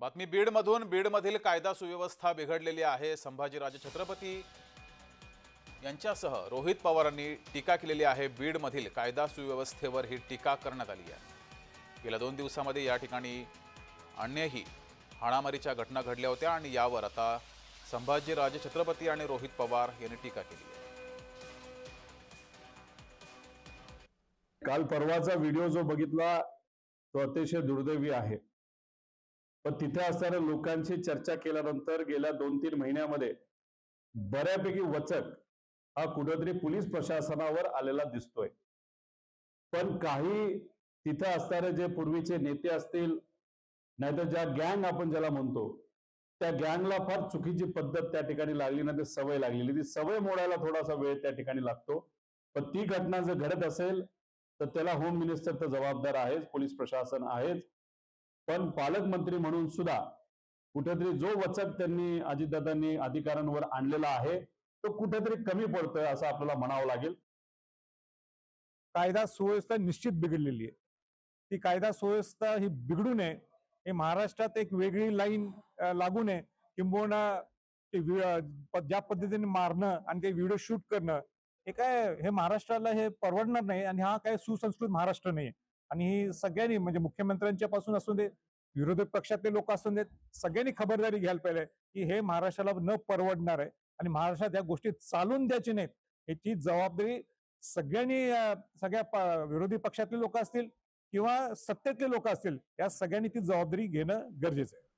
बातमी बीडमधून. बीडमधील कायदा सुव्यवस्था बिघडलेली आहे. संभाजीराजे छत्रपती यांच्यासह रोहित पवारांनी टीका केलेली आहे. बीडमधील कायदा सुव्यवस्थेवर ही टीका करण्यात आली आहे. गेल्या दोन दिवसामध्ये या ठिकाणी अन्यही हाणामारीच्या घटना घडल्या होत्या आणि यावर आता संभाजीराजे छत्रपती आणि रोहित पवार यांनी टीका केली आहे. काल परवाचा व्हिडिओ जो बघितला तो अतिशय दुर्दैवी आहे. पण तिथे असणाऱ्या लोकांशी चर्चा केल्यानंतर गेल्या दोन तीन महिन्यामध्ये बऱ्यापैकी वचक हा कुठेतरी पोलीस प्रशासनावर आलेला दिसतोय. पण काही तिथे असणारे जे पूर्वीचे नेते असतील नाहीतर ज्या गँग आपण ज्याला म्हणतो त्या गँगला फार चुकीची पद्धत त्या ठिकाणी लागली ना ते सवय लागलेली. ती सवय मोडायला थोडासा वेळ त्या ठिकाणी लागतो. पण ती घटना जर घडत असेल तर त्याला होम मिनिस्टर तर जबाबदार आहेच पोलीस प्रशासन आहेच. पण पालकमंत्री म्हणून सुद्धा कुठेतरी जो वचक त्यांनी अजितदादांनी अधिकाऱ्यांवर आणलेला आहे तो कुठेतरी कमी पडतोय असं आपल्याला म्हणावं लागेल. कायदा सुव्यवस्था निश्चित बिघडलेली आहे. ती कायदा सुव्यवस्था ही बिघडू नये हे महाराष्ट्रात एक वेगळी लाईन लागू नये. किंबहुना ज्या पद्धतीने मारणं आणि ते व्हिडिओ शूट करणं हे काय हे महाराष्ट्राला हे परवडणार नाही आणि हा काय सुसंस्कृत महाराष्ट्र नाही आणि ही सगळ्यांनी म्हणजे मुख्यमंत्र्यांच्या पासून असू दे विरोधी पक्षातले लोक असून देत सगळ्यांनी खबरदारी घ्यायला पाहिजे की हे महाराष्ट्राला न परवडणार आहे. आणि महाराष्ट्रात या गोष्टी चालून द्यायची नाहीत. याची जबाबदारी सगळ्यांनी सगळ्या विरोधी पक्षातले लोक असतील किंवा सत्तेतले लोक असतील या सगळ्यांनी ती जबाबदारी घेणं गरजेचं आहे.